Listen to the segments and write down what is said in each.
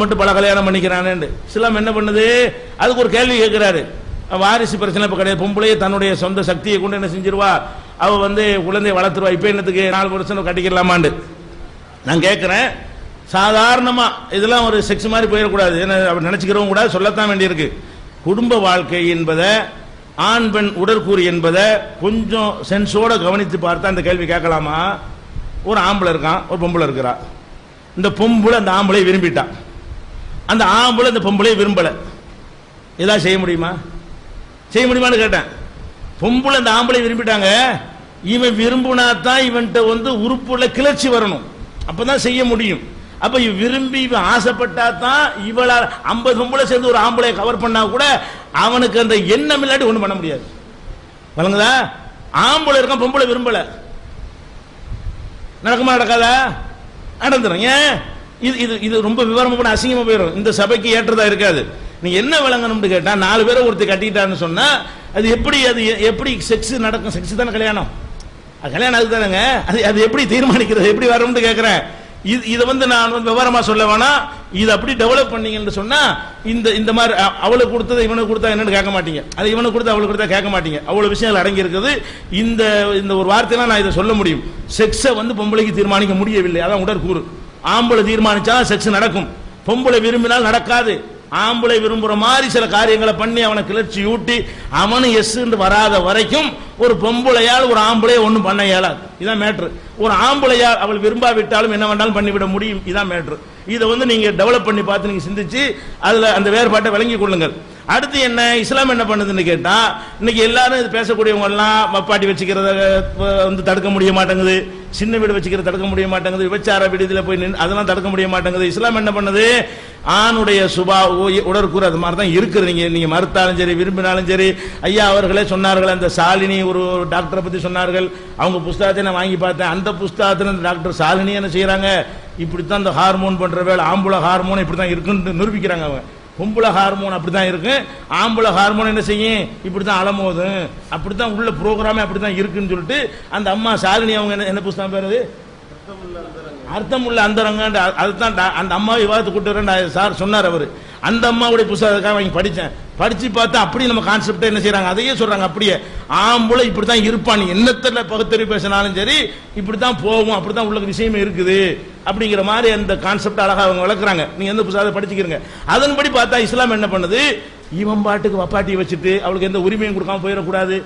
மட்டும் பல கல்யாணம் பண்ணிக்கிறானேன்னு இஸ்லாம் என்ன பண்ணுது? அதுக்கு ஒரு கேள்வி கேட்கிறாரு. வாரிசு பிரச்சனை இப்ப கிடையாது. பொம்பளையே தன்னுடைய சொந்த சக்தியை கொண்டு என்ன செஞ்சிருவா? அவ வந்து குழந்தைய வளர்த்துருவா. இப்ப என்னத்துக்கு? நாலு வருஷம் கட்டிக்கலாமாண்டு நான் கேட்கிறேன். சாதாரணமா இதெல்லாம் ஒரு செக்ஸ் மாதிரி போயிடக்கூடாது. ஏன்னா அவர் நினைச்சுக்கிறவங்க கூட சொல்லத்தான் வேண்டியிருக்கு. குடும்ப வாழ்க்கை என்பதை ஆண் பெண் உடற்கூறு என்பதை கொஞ்சம் சென்ஸோட கவனித்து பார்த்தா அந்த கேள்வி கேட்கலாமா? ஒரு ஆம்பளை இருக்கான் ஒரு பொம்பளை இருக்கிறா. இந்த பொம்பளை அந்த ஆம்பளை விரும்பிட்டான் அந்த ஆம்பளை அந்த பொம்பளை விரும்பல. ஏதாவது செய்ய முடியுமா? செய்ய முடியுமான்னு கேட்டேன். பொம்பளை அந்த ஆம்பளை விரும்பிட்டாங்க. இவன் விரும்புனா தான் இவன்கிட்ட வந்து உறுப்புள்ள கிளர்ச்சி வரணும். அப்பதான் செய்ய முடியும். அப்ப இவன் விரும்பி இவன் ஆசைப்பட்டா தான் இவளால் ஐம்பது பொம்பளை சேர்ந்து ஒரு ஆம்பளை கவர் பண்ணா கூட அவனுக்கு அந்த எண்ணம் இல்லாட்டி ஒண்ணும் பண்ண முடியாது. வழங்குதா ஆம்பளை இருக்கான் பொம்பளை விரும்பல. நடக்குமா நடக்காதா? நடந்துடும் ஏன்? இது இது இது ரொம்ப விவரமாக போன அசிங்கமாக போயிடும். இந்த சபைக்கு ஏற்றதா இருக்காது. நீ என்ன விளங்கணும்னு கேட்டால் நாலு பேரை ஒருத்தர் கட்டிட்டான்னு சொன்னால் அது எப்படி அது எ- எப்படி செக்ஸ் நடக்கும்? செக்ஸ் தானே கல்யாணம்? அது கல்யாணம் அது தானேங்க அது அது எப்படி தீர்மானிக்கிறது? எப்படி வரும்னு கேட்குறேன் இது இதை வந்து நான் வந்து விவரமாக சொல்ல வேணாம். இது அப்படி டெவலப் பண்ணீங்கன்னு சொன்னால் இந்த இந்த மாதிரி அவளுக்கு கொடுத்தது இவனுக்கு கொடுத்தா என்னன்னு கேட்க மாட்டீங்க. அது இவனுக்கு கொடுத்தா அவளுக்கு கொடுத்தா கேட்க மாட்டீங்க. அவ்வளோ விஷயங்கள் அடங்கி இருக்குது. இந்த இந்த ஒரு வார்த்தையெல்லாம் நான் இதை சொல்ல முடியும். செக்ஸை வந்து பொம்பளைக்கு தீர்மானிக்க முடியவில்லை. அதான் உடற்கூறு. ஆம்பளை தீர்மானிச்சா செக்ஸ் நடக்கும். பொம்பளை விரும்பினால் நடக்காது. ஆம்பளை விரும்புற மாதிரி சில காரியங்களை பண்ணி அவனை கிளர்ச்சி ஊட்டி அவனு எஸ் வராத வரைக்கும் ஒரு பொம்பளையால் ஒரு ஆம்பளையை ஒன்றும் பண்ண இயலாது. இதான் மேட்ரு ஒரு ஆம்பளையால் அவள் விரும்பாவிட்டாலும் என்ன வேண்டாலும் பண்ணிவிட முடியும். இதான் மேட்ரு இதை வந்து நீங்கள் டெவலப் பண்ணி பார்த்து நீங்கள் சிந்திச்சு அதில் அந்த வேறுபாட்டை விளங்கி கொள்ளுங்கள். அடுத்து என்ன இஸ்லாம் என்ன பண்ணுதுன்னு கேட்டா இன்னைக்கு எல்லாரும் இது பேசக்கூடியவங்க எல்லாம் வச்சுக்கிறத வந்து தடுக்க முடிய மாட்டேங்குது. சின்ன வீடு வச்சுக்கிறத தடுக்க முடிய மாட்டேங்குது. விபச்சார விடுதியில போய் நின்று அதெல்லாம் தடுக்க முடிய மாட்டேங்குது. இஸ்லாம் என்ன பண்ணுது? ஆணுடைய சுபா ஓ- உடற்கூறு அது மாதிரி தான் இருக்குது நீங்க நீங்க மறுத்தாலும் சரி விரும்பினாலும் சரி ஐயா அவர்களே சொன்னார்கள் அந்த சாலினி ஒரு டாக்டரை பத்தி சொன்னார்கள். அவங்க புஸ்தகத்தை நான் வாங்கி பார்த்தேன். அந்த புஸ்தகத்தில் அந்த டாக்டர் சாலினி என்ன செய்யறாங்க? இப்படித்தான் இந்த ஹார்மோன் பண்ற வேலை ஆம்புல ஹார்மோன் இப்படித்தான் இருக்குன்னு நிரூபிக்கிறாங்க அவங்க. பொம்பளை ஹார்மோன் அப்படிதான் இருக்கு. ஆம்பளை ஹார்மோன் என்ன செய்யும்? இப்படி தான் அலமோதும் அப்படி தான் உள்ள ப்ரோக்ராமே அப்படித்தான் இருக்குன்னு சொல்லிட்டு அந்த அம்மா சாலினி அவங்க என்ன- என்ன புஸ்தகம் பேர் அர்த்தம் உள்ள அந்தரங்க. அதுதான் அந்த அம்மா விவாதத்தை கூட்டு வரேன். சார் சொன்னார் அவர். அந்த அம்மாவுடைய புத்தகத்துக்காக வாங்கி படித்தேன் படித்து பார்த்தா அப்படியே நம்ம கான்செப்டை என்ன செய்கிறாங்க அதையே சொல்கிறாங்க அப்படியே. ஆம்பளை இப்படி தான் இருப்பான். நீ என்னத்துல பகுத்தறிவு பேசினாலும் சரி இப்படி தான் போகும் அப்படி தான் உள்ள விஷயமே இருக்குது. அப்படிங்கிற மாதிரி அந்த கான்செப்ட் அழகாக அவங்க வளர்க்குறாங்க. நீங்கள் எந்த புத்தகத்தை படிச்சுக்கிறீங்க? அதன்படி பார்த்தா இஸ்லாம் என்ன பண்ணுது? இவன் பாட்டுக்கு வப்பாட்டி வச்சுட்டு அவளுக்கு எந்த உரிமையும் கொடுக்காம போயிடக்கூடாது.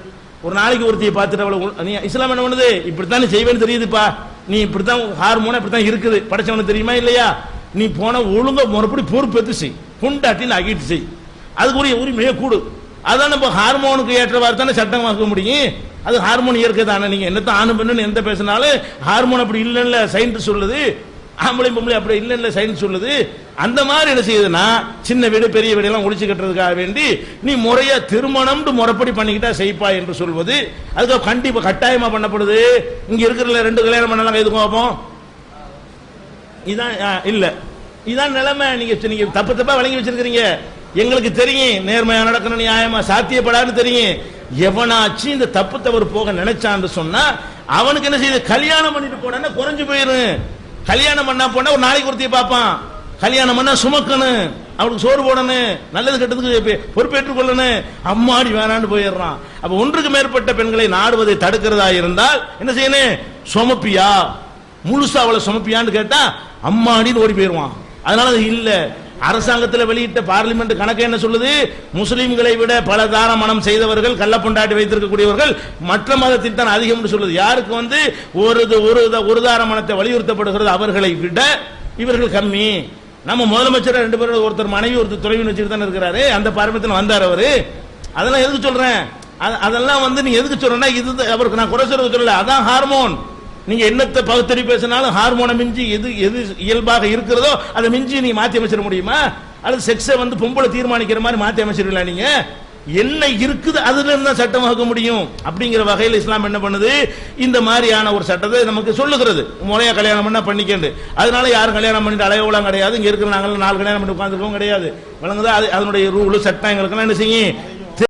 ஒரு நாளைக்கு ஒருத்தியை பார்த்துட்டு அவளை நீ இஸ்லாம் என்ன பண்ணுது? இப்படித்தான் நீ செய்வேன்னு தெரியுதுப்பா. நீ இப்படித்தான் ஹார்மோன் இப்படித்தான் இருக்குது. படைச்சவனுக்கு தெரியுமா இல்லையா? நீ போன ஒழுங்கா முறைப்படி பொறுப்பெடுத்து செய். கொண்டாட்டின்னு அகிட்டு செய் அதுக்குரிய உரிமையை கூடு. அதான் இப்போ ஹார்மோனுக்கு ஏற்றவாறு தானே சட்டமாக்க முடியும்? அது ஹார்மோன் இயற்கை தானே. நீங்கள் என்னத்தான் ஆணு பெண்ணுன்னு எந்த பேசினாலும் ஹார்மோன் அப்படி இல்லைன்னு சயின்ஸ் சொல்லுது. ஆம்பளை பொம்பளை அப்படி இல்லைன்னு சயின்ஸ் சொல்லுது. அந்த மாதிரி என்ன செய்யுதுன்னா சின்ன வீடு பெரிய வீடெல்லாம் ஒழிச்சு கட்டுறதுக்காக வேண்டி நீ முறையாக திருமணம்னு முறைப்படி பண்ணிக்கிட்டா செய்ப்பா என்று சொல்வது. அதுக்கு கண்டிப்பாக கட்டாயமாக பண்ணப்படுது. இங்கே இருக்கிற ரெண்டு கல்யாணம் பண்ணலாம் எதுக்கும் பார்ப்போம்? இதான் ஆ, இதான் நிலைமை. நீங்க நீங்க தப்பு தப்பா விளங்கி வச்சிருக்கீங்க எங்களுக்கு தெரியும். நேர்மையா நடக்கணும் நியாயமா சாத்தியப்படாது தெரியும். எவனாச்சு இந்த தப்பு தவறு போக நினைச்சான்னு சொன்னா அவனுக்கு என்ன செய்யுது? கல்யாணம் பண்ணிட்டு போனா குறைஞ்சு போயிரும். கல்யாணம் பண்ணா போனா ஒரு நாளைக்கு ஒருத்தைய பார்ப்பான். கல்யாணம் பண்ணா சுமக்கணும். அவனுக்கு சோறு போடணும். நல்லது கெட்டதுக்கு பொறுப்பேற்றுக் கொள்ளணும். அம்மாடி வேணான்னு போயிடுறான். அப்ப ஒன்றுக்கு மேற்பட்ட பெண்களை நாடுவதை தடுக்கிறதா இருந்தால் என்ன செய்யணும்? சுமப்பியா? முழுசா அவளை சுமப்பியான்னு கேட்டா அம்மாடின்னு ஓடி போயிடுவான். அதனால அது இல்ல. அரசாங்கத்தில் வெளியிட்ட பார்லிமெண்ட் கணக்கு என்ன சொல்லுது? முஸ்லீம்களை விட பல தான மனம் செய்தவர்கள் கள்ளப்பொண்டாட்டி வைத்திருக்கக்கூடியவர்கள் மற்ற மதத்தில் தான் அதிகம் சொல்லுது. யாருக்கு வந்து ஒரு இது- ஒரு ஒரு தார மனத்தை வலியுறுத்தப்படுகிறது? அவர்களை விட இவர்கள் கம்மி. நம்ம முதலமைச்சர் ரெண்டு பேரும் ஒருத்தர் மனைவி ஒருத்தர் துறைவின் வச்சுட்டு தானே இருக்கிறாரு. அந்த பார்மத்தில் வந்தார் அவரு. அதெல்லாம் எதுக்கு சொல்றேன்? அதெல்லாம் வந்து நீ எதுக்கு சொல்றேன்னா இது அவருக்கு நான் குறை சொல்றது சொல்லல. அதான் ஹார்மோன் நீங்க என்னத்தை பகுத்தறி பேசினாலும் ஹார்மோனை மிஞ்சி எது எது இயல்பாக இருக்கிறதோ அதை மிஞ்சி நீ மாத்தி அமைச்சிட முடியுமா? அல்லது செக்ஸை வந்து பொம்பளை தீர்மானிக்கிற மாதிரி மாத்தி அமைச்சிருக்கலாம் நீங்க? என்ன இருக்குது அதுல இருந்தா சட்டமாக்க முடியும். அப்படிங்கிற வகையில் இஸ்லாம் என்ன பண்ணுது? இந்த மாதிரியான ஒரு சட்டத்தை நமக்கு சொல்லுகிறது. முறையா கல்யாணம் பண்ணா பண்ணிக்கண்டு. அதனால யாரும் கல்யாணம் பண்ணிட்டு அலையவலாம் கிடையாது. இங்க இருக்கிற நாங்கள் நாலு கல்யாணம் பண்ணி உட்காந்துருக்கோம் கிடையாது. வழங்குதா அது அதனுடைய ரூல் சட்டம் எங்களுக்கு என்ன செய்யும்?